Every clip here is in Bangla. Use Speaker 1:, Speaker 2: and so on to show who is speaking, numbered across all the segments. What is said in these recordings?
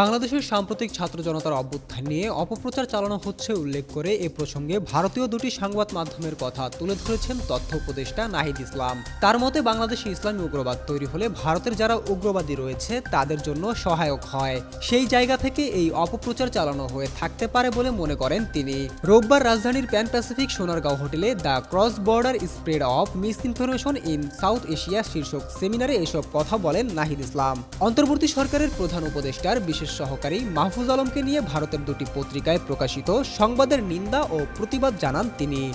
Speaker 1: বাংলাদেশের সাম্প্রতিক ছাত্র জনতার অভ্যুত্থান নিয়ে অপপ্রচার চালানো হচ্ছে উল্লেখ করে এ প্রসঙ্গে ভারতীয় দুটি সংবাদ মাধ্যমের কথা তুলে ধরেছেন তথ্য উপদেষ্টা নাহিদ ইসলাম। তার মতে, বাংলাদেশে ইসলামী উগ্রবাদ তৈরি হলে ভারতের যারা উগ্রবাদী রয়েছে, তাদের জন্য সহায়ক হয়। সেই জায়গা থেকে এই অপপ্রচার চালানো হয়ে থাকতে পারে বলে মনে করেন তিনি। রোববার রাজধানীর প্যান প্যাসিফিক সোনারগাঁও হোটেলে the cross border spread of misinformation in South Asia শীর্ষক সেমিনারে এসব কথা বলেন নাহিদ ইসলাম। অন্তর্বর্তী সরকারের প্রধান উপদেষ্টার বিশেষ সহকারী মাহফুজ আলমকে নিয়ে ভারতের দুটি পত্রিকায় প্রকাশিত সংবাদের নিন্দা ও প্রতিবাদ জানান তিনি।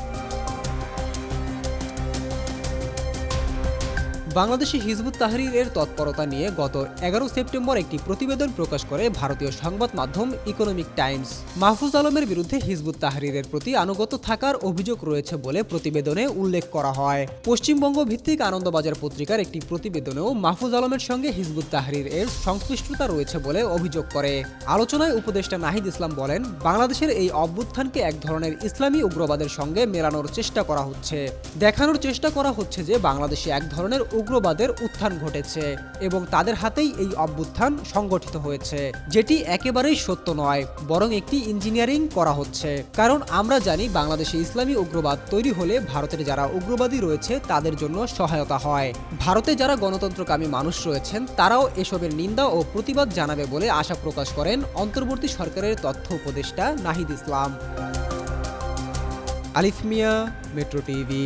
Speaker 1: বাংলাদেশি হিজবুত তাহরিরের তৎপরতা নিয়ে গত এগারো সেপ্টেম্বর একটি প্রতিবেদন প্রকাশ করে ভারতীয় সংবাদ মাধ্যম ইকোনমিক টাইমস। মাহফুজ আলমের বিরুদ্ধে হিজবুত তাহরিরের প্রতি আনুগত থাকার অভিযোগ রয়েছে বলে প্রতিবেদনে উল্লেখ করা হয়। পশ্চিমবঙ্গ ভিত্তিক আনন্দবাজার পত্রিকার একটি প্রতিবেদনেও মাহফুজ আলমের সঙ্গে হিজবুত তাহরির এর সংশ্লিষ্টতা রয়েছে বলে অভিযোগ করে। আলোচনায় উপদেষ্টা নাহিদ ইসলাম বলেন, বাংলাদেশের এই অভ্যুত্থানকে এক ধরনের ইসলামী উগ্রবাদের সঙ্গে মেলানোর চেষ্টা করা হচ্ছে। দেখানোর চেষ্টা করা হচ্ছে যে বাংলাদেশে এক ধরনের উগ্রবাদের উত্থান ঘটেছে এবং তাদের হাতেই এই অভ্যুত্থান সংগঠিত হয়েছে, যেটি একেবারেই সত্য নয়, বরং একটি ইঞ্জিনিয়ারিং করা হচ্ছে। কারণ আমরা জানি বাংলাদেশে ইসলামী উগ্রবাদ তৈরি হলে ভারতের যারা উগ্রবাদী রয়েছে, তাদের জন্য সহায়তা হয়। ভারতে যারা গণতন্ত্রকামী মানুষ রয়েছেন, তারাও এসবের নিন্দা ও প্রতিবাদ জানাবে বলে আশা প্রকাশ করেন অন্তর্বর্তী সরকারের তথ্য উপদেষ্টা নাহিদ ইসলাম। আলিফ মিয়া, মেট্রো টিভি।